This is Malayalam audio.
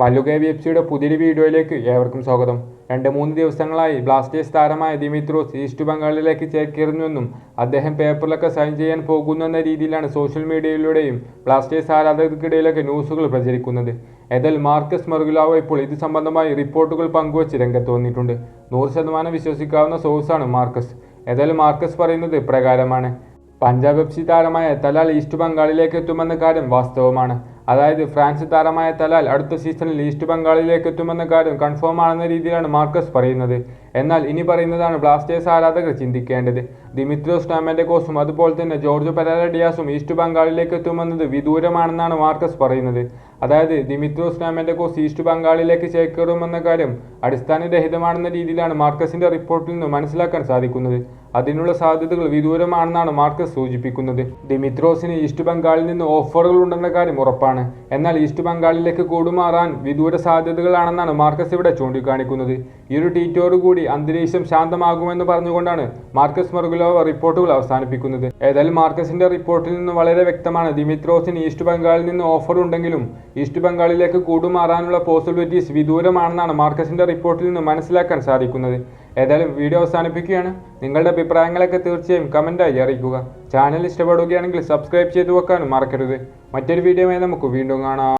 മല്ലുക വി എഫ് സിയുടെ പുതിയൊരു വീഡിയോയിലേക്ക് ഏവർക്കും സ്വാഗതം. രണ്ട് മൂന്ന് ദിവസങ്ങളായി ബ്ലാസ്റ്റേഴ്സ് താരമായ ദിമിത്രോസ് ഈസ്റ്റ് ബംഗാളിലേക്ക് ചേക്കേറുന്നുവെന്നും അദ്ദേഹം പേപ്പറിലൊക്കെ സൈൻ ചെയ്യാൻ പോകുന്നു എന്ന രീതിയിലാണ് സോഷ്യൽ മീഡിയയിലൂടെയും ബ്ലാസ്റ്റേഴ്സ് ആരാധകർക്കിടയിലൊക്കെ ന്യൂസുകൾ പ്രചരിക്കുന്നത്. എന്നാൽ മാർക്കസ് മെർഗുലാവോ ഇപ്പോൾ ഇത് സംബന്ധമായി റിപ്പോർട്ടുകൾ പങ്കുവച്ച് രംഗത്ത് വന്നിട്ടുണ്ട്. നൂറ് ശതമാനം വിശ്വസിക്കാവുന്ന സോഴ്സാണ് മാർക്കസ്. എന്നാൽ മാർക്കസ് പറയുന്നത് ഇപ്രകാരമാണ്. പഞ്ചാബ് എഫ് സി താരമായ തലാൽ ഈസ്റ്റ് ബംഗാളിലേക്ക് എത്തുമെന്ന കാര്യം വാസ്തവമാണ്. അതായത് ഫ്രാൻസ് താരമായ തലാൽ അടുത്ത സീസണിൽ ഈസ്റ്റ് ബംഗാളിലേക്ക് എത്തുമെന്ന കാര്യം കൺഫേം ആണെന്ന രീതിയിലാണ് മാർക്കസ് പറയുന്നത്. എന്നാൽ ഇനി പറയുന്നതാണ് ബ്ലാസ്റ്റേഴ്സ് ആരാധകർ ചിന്തിക്കേണ്ടത്. ദിമിത്രോസ് ടാമൻഡെക്കോസും അതുപോലെ തന്നെ ജോർജ് പെരാര ഡിയാസും ഈസ്റ്റ് ബംഗാളിലേക്ക് എത്തുമെന്നത് വിദൂരമാണെന്നാണ് മാർക്കസ് പറയുന്നത്. അതായത് ദിമിത്രോസ് ടാമൻഡെക്കോസ് ഈസ്റ്റ് ബംഗാളിലേക്ക് ചേക്കേറുമെന്ന കാര്യം അടിസ്ഥാനരഹിതമാണെന്ന രീതിയിലാണ് മാർക്കസിന്റെ റിപ്പോർട്ടിൽ നിന്ന് മനസ്സിലാക്കാൻ സാധിക്കുന്നത്. അതിനുള്ള സാധ്യതകൾ വിദൂരമാണെന്നാണ് മാർക്കസ് സൂചിപ്പിക്കുന്നത്. ദിമിത്രോസിന് ഈസ്റ്റ് ബംഗാളിൽ നിന്ന് ഓഫറുകൾ ഉണ്ടെന്ന കാര്യം ഉറപ്പാണ്. എന്നാൽ ഈസ്റ്റ് ബംഗാളിലേക്ക് കൂടുമാറാൻ വിദൂര സാധ്യതകളാണെന്നാണ് മാർക്കസ് ഇവിടെ ചൂണ്ടിക്കാണിക്കുന്നത്. ഈ ഒരു ട്വീറ്റോടുകൂടി അന്തരീക്ഷം ശാന്തമാകുമെന്ന് പറഞ്ഞുകൊണ്ടാണ് മാർക്കസ് മെർഗുലോവ റിപ്പോർട്ടുകൾ അവസാനിപ്പിക്കുന്നത്. ഏതായാലും മാർക്കസിന്റെ റിപ്പോർട്ടിൽ നിന്ന് വളരെ വ്യക്തമാണ്. ദിമിത്രോസിന് ഈസ്റ്റ് ബംഗാളിൽ നിന്ന് ഓഫർ ഉണ്ടെങ്കിലും ഈസ്റ്റ് ബംഗാളിലേക്ക് കൂടുമാറാനുള്ള പോസിബിലിറ്റീസ് വിദൂരമാണെന്നാണ് മാർക്കസിന്റെ റിപ്പോർട്ടിൽ നിന്ന് മനസ്സിലാക്കാൻ സാധിക്കുന്നത്. ഏതായാലും വീഡിയോ അവസാനിപ്പിക്കുകയാണ്. നിങ്ങളുടെ അഭിപ്രായങ്ങളൊക്കെ തീർച്ചയായും കമന്റായി അറിയിക്കുക. ചാനൽ ഇഷ്ടപ്പെടുകയാണെങ്കിൽ സബ്സ്ക്രൈബ് ചെയ്തു വെക്കാനും മറക്കരുത്. മറ്റൊരു വീഡിയോയുമായി നമുക്ക് വീണ്ടും കാണാം.